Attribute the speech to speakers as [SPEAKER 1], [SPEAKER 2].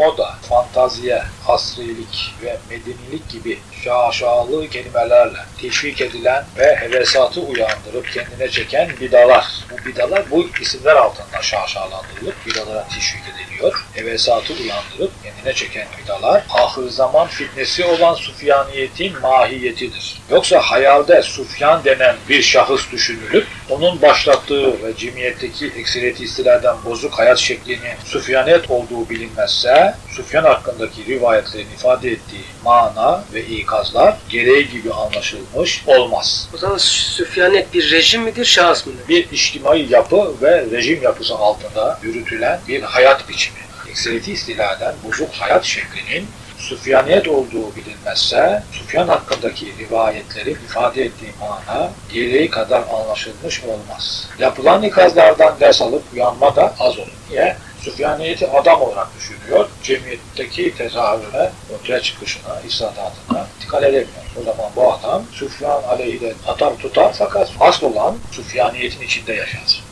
[SPEAKER 1] moda, fantaziye, asrilik ve medenilik gibi şaşalı kelimelerle teşvik edilen ve hevesatı uyandırıp kendine çeken bidalar. Bu bidalar bu isimler altında şaşalandırılıp bidalara teşvik ediliyor. Hevesatı uyandırıp kendine çeken bidalar ahir zaman fitnesi olan sufyaniyetin mahiyetidir. Yoksa hayalde sufyan denen bir şahıs düşünülüp onun başlattığı ve cemiyetteki ekseriyeti istiladen bozuk hayat şeklinin sufyaniyet olduğu bilinmezse Sufyan hakkındaki rivayetlerin ifade ettiği mana ve ikazlar gereği gibi anlaşılmış olmaz.
[SPEAKER 2] O zaman Süfyanet bir rejim midir, şahıs mıdır?
[SPEAKER 1] Bir içtimai yapı ve rejim yapısı altında yürütülen bir hayat biçimi. Ekseriyeti istiladen bozuk hayat şeklinin Süfyaniyet olduğu bilinmezse, Süfyan hakkındaki rivayetlerin ifade ettiği mana gereği kadar anlaşılmış olmaz. Yapılan ikazlardan ders alıp uyanma da az olur. Niye? Süfyaniyeti adam olarak düşünüyor, cemiyetteki tezahürüne, ortaya çıkışına, isadatına dikkat edemiyor. O zaman bu adam Süfyan aleyhine atar tutar fakat asıl olan Süfyaniyetin içinde yaşar.